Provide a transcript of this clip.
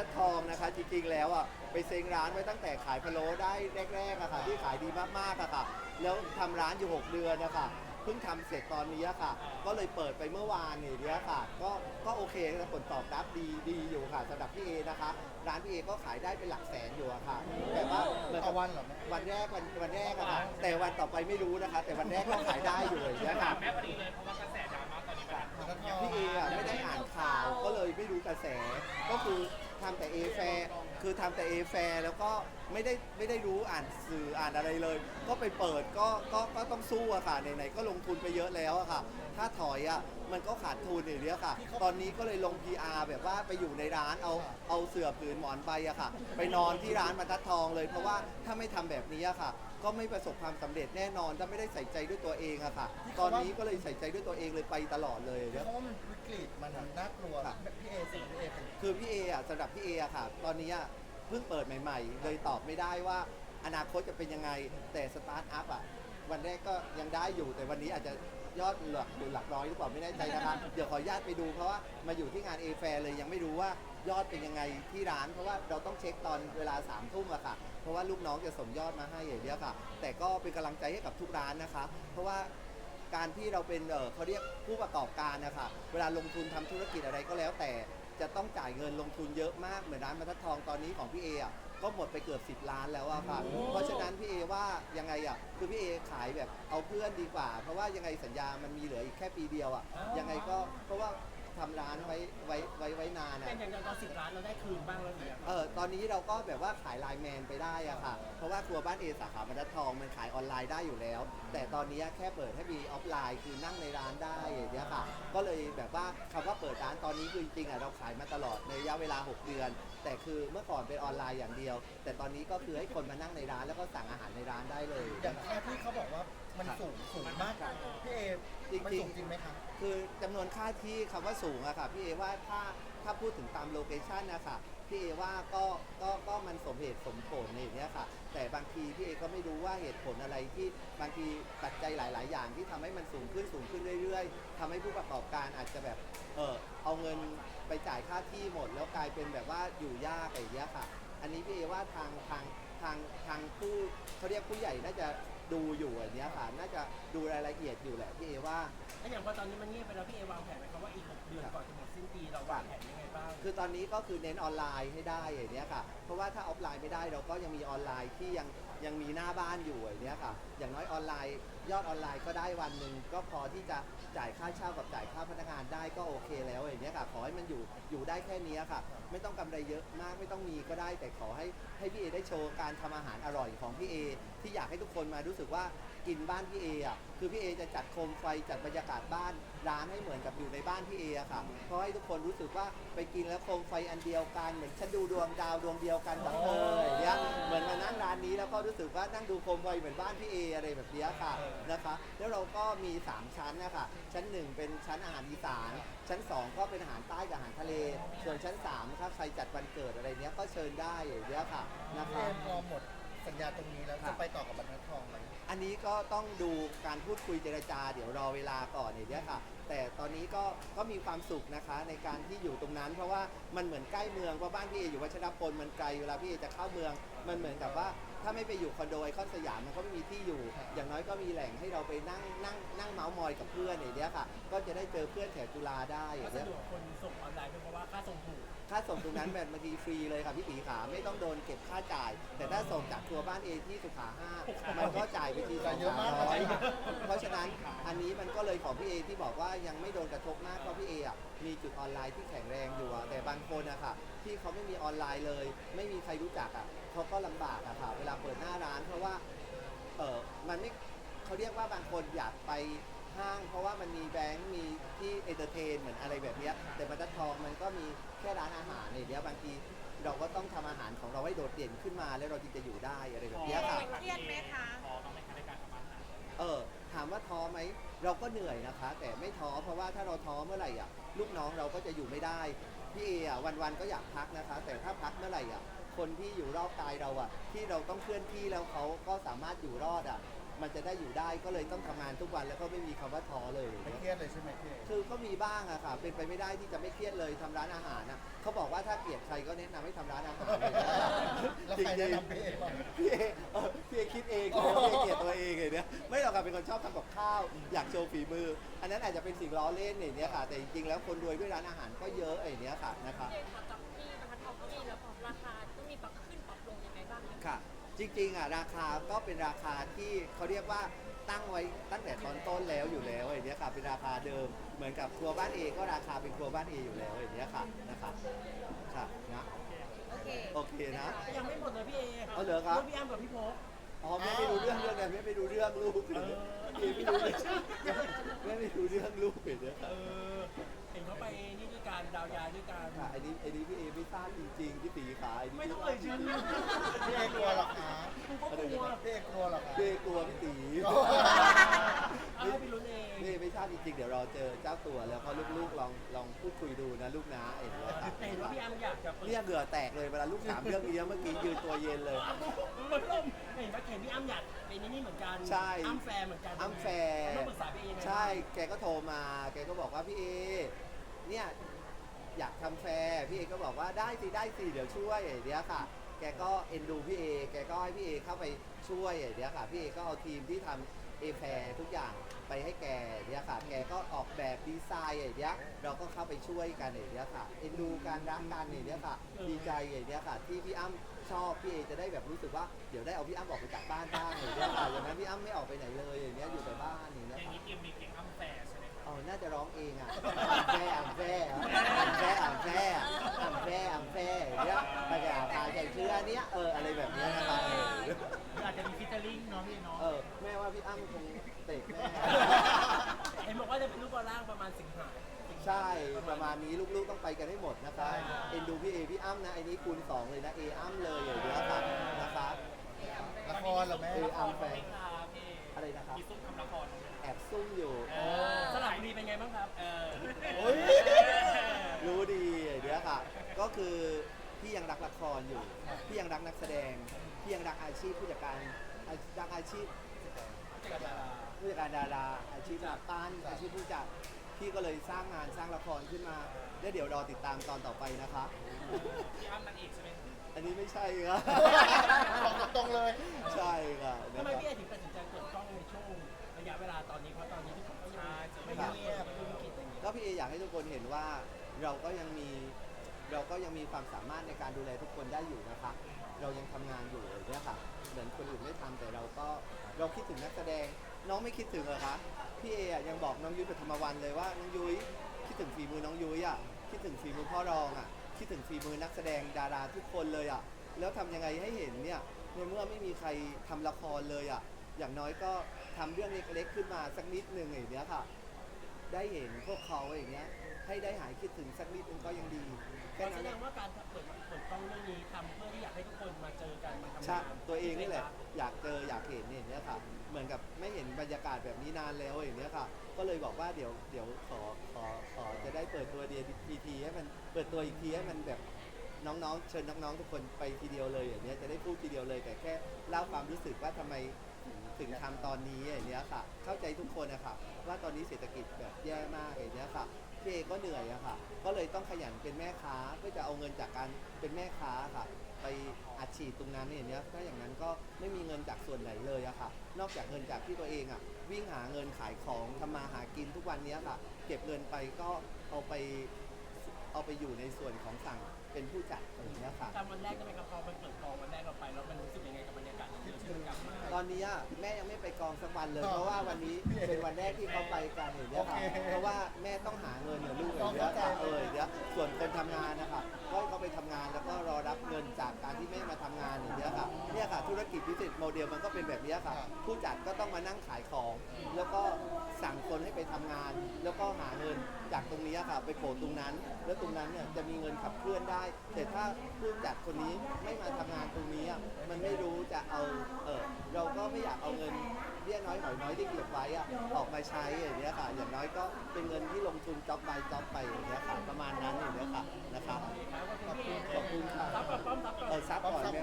ทัดทองนะคะ จริงๆแล้วอะไปเซ็งร้านไว้ตั้งแต่ขายพะโล้ได้แรกๆอะค่ะที่ขายดีมากๆอะค่ะ แล้วทำร้านอยู่ 6 เดือนนะคะเพิ่งทำเสร็จตอนนี้อะค่ะ ก็เลยเปิดไปเมื่อวานนี่เนี้ยค่ะ ก็ก็โอเคนะผลตอบรับดีดีอยู่ค่ะสำหรับพี่เอนะคะ ร้านพี่เอก็ขายได้เป็นหลักแสนอยู่อะค่ะแต่ว่าเหมือนต่กัอบวันเหรอแม่ วันแรกวันวันแรกอะค่ะแต่วันต่อไปไม่รู้นะคะ แต่วันแรกก็ขายได้อยู่อย่างเงี้ยค่ะแม่พอดีเลยเพราะว่ากระแสดราม่าตอนนี้มันมันก็ทอพี่เออะไม่ได้อ่านข่าวก็เลยไม่รู้กระแส ก็คือ ทำแต่เอแฟคือทำแต่เอแฟแล้วก็ไม่ได้ไม่ได้รู้อ่านสื่ออ่านอะไรเลย ก็ไปเปิดก็ก็ก็ต้องสู้อะค่ะไหนๆก็ลงทุนไปเยอะแล้วอะค่ะ ถ้าถอยอะมันก็ขาดทุนอย่างเดียวค่ะ ตอนนี้ก็เลยลง PR แบบว่าไปอยู่ในร้านเอาเอาเสื่อผืนหมอนใบอะค่ะ ไปนอนที่ร้านบรรทัดทองเลย เพราะว่าถ้าไม่ทำแบบนี้อะค่ะ ก็ไม่ประสบความสำเร็จแน่นอนถ้าไม่ได้ใส่ใจด้วยตัวเองอะค่ะ ตอนนี้ก็เลยใส่ใจด้วยตัวเองเลยไปตลอดเลยเพราะว่ามันวิกฤตมันน่ากลัวครับ พี่เอสิ่งพี่เอเป็น คือพี่เออะสำหรับพี่เออะค่ะ ตอนนี้อะเพิ่งเปิดใหม่ ๆ เลยตอบไม่ได้ว่าอนาคตจะเป็นยังไง แต่สตาร์ทอัพอะวันแรกก็ยังได้อยู่ แต่วันนี้อาจจะยอดหลักหรือหลักร้อยหรือเปล่าไม่แน่ใจนะคะเดี๋ยวขออนุญาตไปดูเพราะว่ามาอยู่ที่งานเอแฟเลยยังไม่รู้ว่ายอดเป็นยังไงที่ร้าน เพราะว่าเราต้องเช็คตอนเวลา3ามทุ่มอะค่ะเพ ราะว่าลูกน้องจะส่งยอดมาให้อย่างเดียวค่ะ แต่ก็เป็นกำลังใจให้กับทุกร้านนะคะ เพราะว่าการที่เราเป็นเออเขาเรียกผู้ประกอบการนะคะเวลาลงทุนทำธุรกิจอะไรก็แล้ว แต่จะต้องจ่ายเงินลงทุนเยอะมากเหมือนร้านบรรทัดทองตอนนี้ของพี่เออะก็หมดไปเกือบ 10 ล้านแล้วอะค่ะ เพราะฉะนั้นพี่เอว่ายังไงอะคือพี่เอขายแบบเอาเพื่อนดีกว่า เพราะว่ายังไงสัญญามันมีเหลืออีกแค่ปีเดียวอะยังไงก็เพราะว่า ทำร้านไว้ไว้ไว้ไว้นานอะเป็นอย่างตอนสิบล้านเราได้คืนบ้างแล้วหรือยัง เออตอนนี้เราก็แบบว่าขายไลน์แมนไปได้อะค่ะ เพราะว่าครัวบ้านเอสาขาบรรทัดทองมันขายออนไลน์ได้อยู่แล้ว แต่ตอนนี้แค่เปิดให้มีออฟไลน์คือนั่งในร้านได้อย่างเงี้ยค่ะ ก็เลยแบบว่าคำว่าเปิดร้านตอนนี้คือจริงๆอะเราขายมาตลอดในระยะเวลา 6 เดือน แต่คือเมื่อก่อนเป็นออนไลน์อย่างเดียว แต่ตอนนี้ก็คือให้คนมานั่งในร้านแล้วก็สั่งอาหารในร้านได้เลย อย่างค่าที่เขาบอกว่ามัน สูงมากอะพี่เอจริงๆมันสูงจริงไหมคะคือจำนวนค่าที่คำว่าสูงอะค่ะพี่เอว่าถ้าถ้าพูดถึงตามโลเคชันนะคะพี่เอว่าก็ก็ก็มันสมเหตุสมผลในอย่างเนี้ยค่ะ แต่บางทีพี่เอก็ไม่รู้ว่าเหตุผลอะไรที่บางทีปัจจัยหลาย ๆ อย่างที่ทำให้มันสูงขึ้นสูงขึ้นเรื่อย ๆทำให้ผู้ประกอบการอาจจะแบบเออเอาเงินไปจ่ายค่าที่หมด แล้วกลายเป็นแบบว่าอยู่ยากอะไรอย่างเงี้ยค่ะ อันนี้พี่เอว่าทางทางทางทางผู้เขาเรียกผู้ใหญ่น่าจะ ดูอยู่อันเนี้ยค่ะน่าจะดูรายละเอียดอยู่แหละพี่เอว่าแล้วอย่างพอตอนนี้มันเงียบไปแล้วพี่เอวางแผนไหมครับว่าอีกหกเดือนก่อนจะหมดสิ้นปีเราวางแผนยังไงบ้าง คือตอนนี้ก็คือเน้นออนไลน์ให้ได้อย่างเนี้ยค่ะ เพราะว่าถ้าออฟไลน์ไม่ได้เราก็ยังมีออนไลน์ที่ยังยังมีหน้าบ้านอยู่อย่างเนี้ยค่ะ อย่างน้อยออนไลน์ ยอดออนไลน์ก็ได้วันหนึ่งก็พอที่จะจ่ายค่าเช่ากับจ่ายค่าพนักงานได้ก็โอเคแล้วอย่างเนี้ยค่ะขอให้มันอยู่อยู่ได้แค่นี้ค่ะ ไม่ต้องกำไรเยอะมากไม่ต้องมีก็ได้ แต่ขอให้ให้พี่เอได้โชว์การทำอาหารอร่อยของพี่เอที่อยากให้ทุกคนมารู้สึกว่ากินบ้านพี่เออะคือพี่เอจะจัดโคมไฟจัดบรรยากาศบ้านร้านให้เหมือนกับอยู่ในบ้านพี่เออะค่ะเพราะให้ทุกคนรู้สึกว่าไปกินแล้วโคมไฟอันเดียวกันเหมือนฉันดูดวงดาวดวงเดียวกันกับเธออย่างเงี้ยเหมือนมานั่งร้านนี้แล้วก็รู้สึกว่านั่งดูโคมไฟเหมือนบ้านพี่เออะไรแบบเนี้ยค่ะนะคะแล้วเราก็มี 3 ชั้นนะคะชั้น 1 เป็นชั้นอาหารอีสาน ชั้น 2 ก็เป็นอาหารใต้กับอาหารทะเล ส่วนชั้น3ถ้าใครจัดวันเกิดอะไรเนี้ยก็เชิญได้อย่างเงี้ยค่ะนะพี่คะเอพอหมดสัญญาตรงนี้แล้วครัจะบไปต่อกับบรรทัดทองไหมอันนี้ก็ต้องดูการพูดคุยเจรจา เดี๋ยวรอเวลาก่อนอย่างเนี้ยค่ะ แต่ตอนนี้ก็ก็มีความสุขนะคะในการที่อยู่ตรงนั้น เพราะว่ามันเหมือนใกล้เมืองเพราะบ้านพี่เออยู่วัชรพลมันไกลเวลาพี่เอจะเข้าเมือง มันเหมือนกับว่า ถ้าไม่ไปอยู่คอนโดไอคอนสยามมันก็ไม่มีที่อยู่ อย่างน้อยก็มีแหล่งให้เราไปนั่งนั่งนั่งเมาส์มอยกับเพื่อนอย่างเนี้ยค่ะ ก็จะได้เจอเพื่อนแถวจุฬาได้อก็ย่างสะเงี้ย ดวกคนส่งออนไลน์ด้วยเพราะว่าค่าส่งถูก ค่าส่งตรงนั้นแบบบางทีฟรีเลยค่ะพี่ตีขาไม่ต้องโดนเก็บค่าจ่าย แต่ถ้าส่งจากทัวร์บ้านเอที่สุขาห้ามันก็จ่ายไปทีสองเยอะสามมากร้อยเพราะฉะนั้นอันนี้มันก็เลยของพี่เอที่บอกว่ายังไม่โดนกระทบมากเพราะพี่เออะมีจุดออนไลน์ที่แข็งแรงอยู่อะแต่บางคนอะค่ะที่เขาไม่มีออนไลน์เลย ไม่มีใครรู้จักอะเขาก็ลำบากอะค่ะเวลาเปิดหน้าร้าน เพราะว่าเออมันไม่เขาเรียกว่าบางคนอยากไปห้าง เพราะว่ามันมีแบงค์มีที่เอนเตอร์เทนเหมือนอะไรแบบเนี้ยแต่บรรทัดทองมันก็มี แค่ร้านอาหารเนี่ยเดียวบางทีเราก็ต้องทำอาหารของเราให้โดดเด่นขึ้นมา แล้วเราจึงจะอยู่ได้อะไรแบบเนี้ยค่ะ เครียดไหมคะพอต้องไหมคะในการทำอาหารเออถามว่าท้อไหมเราก็เหนื่อยนะคะ แต่ไม่ท้อเพราะว่าถ้าเราท้อเมื่อไหร่อะลูกน้องเราก็จะอยู่ไม่ได้พี่เออะวันๆก็อยากพักนะคะ แต่ถ้าพักเมื่อไหร่อะคนที่อยู่รอบกายเราอะที่เราต้องเคลื่อนที่แล้วเขาก็สามารถอยู่รอดอะ มันจะได้อยู่ได้ก็เลยต้องทำงานทุกวันแล้วก็ไม่มีคำว่าท้อเลย ไม่เครียดเลยใช่ไหมพี่เอคือก็มีบ้างอะค่ะ เป็นไปไม่ได้ที่จะไม่เครียดเลยทำร้านอาหารนะเขาบอกว่าถ้าเกลียดใครก็แนะนำให้ทำร้านอาหารเลยนะแล้วจริใครงๆแนะนำพี่เอบ้าง พี่เอเออพี่เอคิดเองพี่เอเกลียดตัวเองเลยเนี่ยไม่หรอกค่ะเป็นคนชอบทำกับข้าว อยากโชว์ฝีมือ อันนั้นอาจจะเป็นสิ่งล้อเล่นอย่างเนี้ยค่ะ แต่จริงๆแล้วคนรวยด้วยร้านอาหารก็เยอะอย่างเนี้ยค่ะนะคะเรียนค่ะกับที่บรรทัดทองเก้าอี้แล้วของราคาต้องมีปรับขึ้นปรับลงยังไงบ้างคะ ค่ะ จริงๆอะราคาก็เป็นราคาที่เขาเรียกว่าตั้งไว้ตั้งแต่ตอนต้นแล้วอยู่แล้วอย่างเนี้ยค่ะเป็นราคาเดิมเหมือนกับครัวบ้านเอก็ราคาเป็นครัวบ้านเออยู่แล้วอย่างเนี้ยค่ะนะคะค่ะนะโอเค โอเคนะยังไม่หมดเลยพี่เอเอาเหรอครับงพี่อ้ำกับพี่โพก อ๋อแม่ไม่รู้เรื่องเรื่องนั้นแม่ไม่รู้เรื่องลูกเลยแม่ไม่รู้เรื่องแม่ไม่รู้เรื่องลูกเลยเนี่ยเออเห็นเขาไปนี่ด้วยการดาวยาด้วยกัน ค่ะไอ้นี่ไอ้นี่พี่เอไม่ทราบจริงๆพี่ตีขาไอ้นี่ไม่ต้องเอ่ยชื่อ พี่เอกลัวเหรอคะ กูก็กลัวพี่เอกลัวเหรอคะพี่เอกลัวพี่ตีเอาให้พี่ลุ้นเองนี่ไม่ทราบจริงๆ เดี๋ยวรอเจอเจ้าตัวแล้วก็ลูกๆ ลองลองพูดคุยดูนะลูกนะไอ้เนี่ยค่ะแต่เห็นว่าพี่อ้ำอยากจะเปิดเรียกเหงื่อแตกเลยเวลาลูกถามเรื่องนี้เมื่อกี้ยืนตัวเย็นเลย มันลมเห็นว่าเห็นพี่อ้ำอยากเป็นนี่เหมือนกันใช่ อ้ำแฟร์เหมือนกันอ้ำแฟร์ต้องปรึกษาพี่เอยังไง ใช่ แกก็โทรมา แกก็บอกว่าพี่เอ เนี่ย อยากทำแฟร์พี่เอก็บอกว่าได้สิได้สิเดี๋ยวช่วยไอ้เนี้ยค่ะ แกก็เอ็นดูพี่เอ แกก็ให้พี่เอเข้าไปช่วยไอ้เนี้ยค่ะ พี่เอก็เอาทีมที่ทำเอแฟร์ทุกอย่างไปให้แกไอ้เนี้ยค่ะ แกก็ออกแบบดีไซน์ไอ้เนี้ยเราก็เข้าไปช่วยกันไอ้เนี้ยค่ะ เอ็นดูการรักกันไอ้เนี้ยค่ะ ดีใจไอ้เนี้ยค่ะ ที่พี่อ้ำชอบพี่เอจะได้แบบรู้สึกว่าเดี๋ยวได้เอาพี่อ้ำออกไปจากบ้านบ้างไอ้เนี้ยค่ะอย่างนั้นพี่อ้ำไม่ออกไปไหนเลยไอ้เนี้ยอยู่แต่บ้านอย่างอเนี้ยย่างค่ะ นี้เตรียมมีเพลงอ้ำแฝดใช่ไหมครับ อ๋อ น่าจะร้องเองอะ อ่ำแฟ่อ่ำแฟ่อ่ำแฟ่อ่ำแฟ่ ยเอออะไรแบบเนี้ยนะครับอาจจะมีฟิชเชอร์ลิงเนาะพี่เนาะเออแม่ว่าพี่อ้ำคงเตะแม่เห็นบอกว่าจะเป็นรูปบอลล่างประมาณสิงหาใช่ประมาณนี้ลูกๆต้องไปกันให้หมดนะคะเอ็นดูพี่เอพี่อ้ำนะไอ้นี้คูณสองเลยนะเออ้ำเลยอย่างเงี้ยค่ะนะคะละครเหรอแม่เออ้ำแฟนไม่ครับพี่อะไรนะครับมีซุปทำละครแอบซุ่มอยู่เออสลับบุรีเป็นไงบ้างครับเออโอ้ยรู้ดีอย่างเงี้ยค่ะก็คือ พี่ยังรักละครอยู่ พี่ยังรักนักแสดง พี่ยังรักอาชีพผู้จัดการอารักอาชีพผู้จัดการดารา อาชีพนักปั้นอาชีพผู้จัด พี่ก็เลยสร้างงานสร้างละครขึ้นมาแล้วเดี๋ยวรอติดตามตอนต่อไปนะคะ พี่อ้ำนางเอกใช่ไหมอันนี้ไม่ใช่ครับบอกตรงๆเลย ใช่ค่ะนะทำไมครับพี่เอถึงตัดสินใจเปิดกล้องในช่วงระยะเวลาตอนนี้เพราะตอนนี้ทุกคนก็ยังไม่เงียบธุรกิจอะไรอย่างเงี้ย ก็พี่เออยากให้ทุกคนเห็นว่าเราก็ยังมี เราก็ยังมีความสามารถในการดูแลทุกคนได้อยู่นะคะเรายังทำงานอยู่เลยเนี่ยค่ะเหมือนคนอื่นไม่ทำแต่เราก็เราคิดถึงนักแสดง น้องไม่คิดถึงเหรอคะพี่เออะยังบอกน้องยุ้ยปฐมวันเลยว่าน้องยุ้ยคิดถึงฝีมือน้องยุ้ยอะคิดถึงฝีมือพ่อรองอะคิดถึงฝีมือนักแสดงดาราทุกคนเลยอะแล้วทำยังไงให้เห็นเนี่ยในเมื่อไม่มีใครทำละครเลยอะอย่างน้อยก็ทำเรื่องเล็กๆขึ้นมาสักนิดหนึ่งอย่างเนี้ยค่ะ ได้เห็นพวกเขาอย่างเงี้ยให้ได้หายคิดถึงสักนิดนึงก็ยังดี แสดงว่าการเปิดเปิดกล้องเรื่องนี้ทำเพื่อที่อยากให้ทุกคนมาเจอกันมาทำใช่งานตัวเองนี่แหละอยากเจออยากเห็นเนี่ยอย่างเนี้ยค่ะ เหมือนกับไม่เห็นบรรยากาศแบบนี้นานแล้วอย่างเนี้ยค่ะ ก็เลยบอกว่าเดี๋ยวเดี๋ยวขอขอขอจะได้เปิดตัวเดียทีทีให้มันเปิดตัวอีกทีให้มันแบบน้องๆ เชิญน้องๆทุกคนไปทีเดียวเลยอย่างเนี้ยจะได้พูดทีเดียวเลยแต่แค่เล่าความรู้สึกว่าทำไมถึงถึงทำตอนนี้อย่างเนี้ยค่ะ เข้าใจทุกคนนะคะว่าตอนนี้เศรษฐกิจแบบแย่มากอย่างเนี้ยค่ะ พี่เอก็เหนื่อยอะค่ะ ก็เลยต้องขยันเป็นแม่ค้าเพื่อจะเอาเงินจากการเป็นแม่ค้าค่ะ ไปอัดฉีดตรงนั้นเนี่ยเนี้ยถ้าอย่างนั้นก็ไม่มีเงินจากส่วนไหนเลยอะค่ะ นอกจากเงินจากที่ตัวเองอะวิ่งหาเงินขายของทำมาหากินทุกวันเนี้ยค่ะ เก็บเงินไปก็เอาไปเอาไปอยู่ในส่วนของสั่ง เป็นผู้จัดอย่างเงี้ยค่ะ จำวันแรกได้ไหมครับพอมันเปิดกองวันแรกเราไปแล้วมันรู้สึกยังไงกับบรรยากาศที่เรากลับมาตอนนี้อะแม่ยังไม่ไปกองสักวันเลย เพราะว่าวันนี้เป็นวันแรกที่เขาไปกันอย่างเงี้ยค่ะโอเคเพราะว่าแม่ต้องหาเงินเนี่ยลูกอย่างเงี้ยค่ะเอออย่างเงี้ยส่วนคนทำงานนะคะก็ให้เขาไปทำงานแล้วก็ร เงี้ยค่ะเนี่ยค่ะธุรกิจพิเศษโมเดลมันก็เป็นแบบเนี้ยค่ะ ผู้จัดก็ต้องมานั่งขายของ แล้วก็สั่งคนให้ไปทำงาน แล้วก็หาเงินจากตรงนี้ค่ะ ไปโผล่ตรงนั้น แล้วตรงนั้นเนี่ยจะมีเงินขับเคลื่อนได้ แต่ถ้าผู้จัดคนนี้ไม่มาทำงานตรงนี้อะมันไม่รู้จะเอาเออเราก็ไม่อยากเอาเงินเบี้ยน้อยหอยน้อยที่เก็บไว้อะออกมาใช้อย่างเงี้ยค่ะ อย่างน้อยก็เป็นเงินที่ลงทุนจ็อบไปจ็อบไปอย่างเงี้ยค่ะประมาณนั้นอย่างเงี้ยค่ะนะครับขอบคุณพี่เอขอบคุณค่ะซับกับป้อมซับกับเออซับก่อนแม่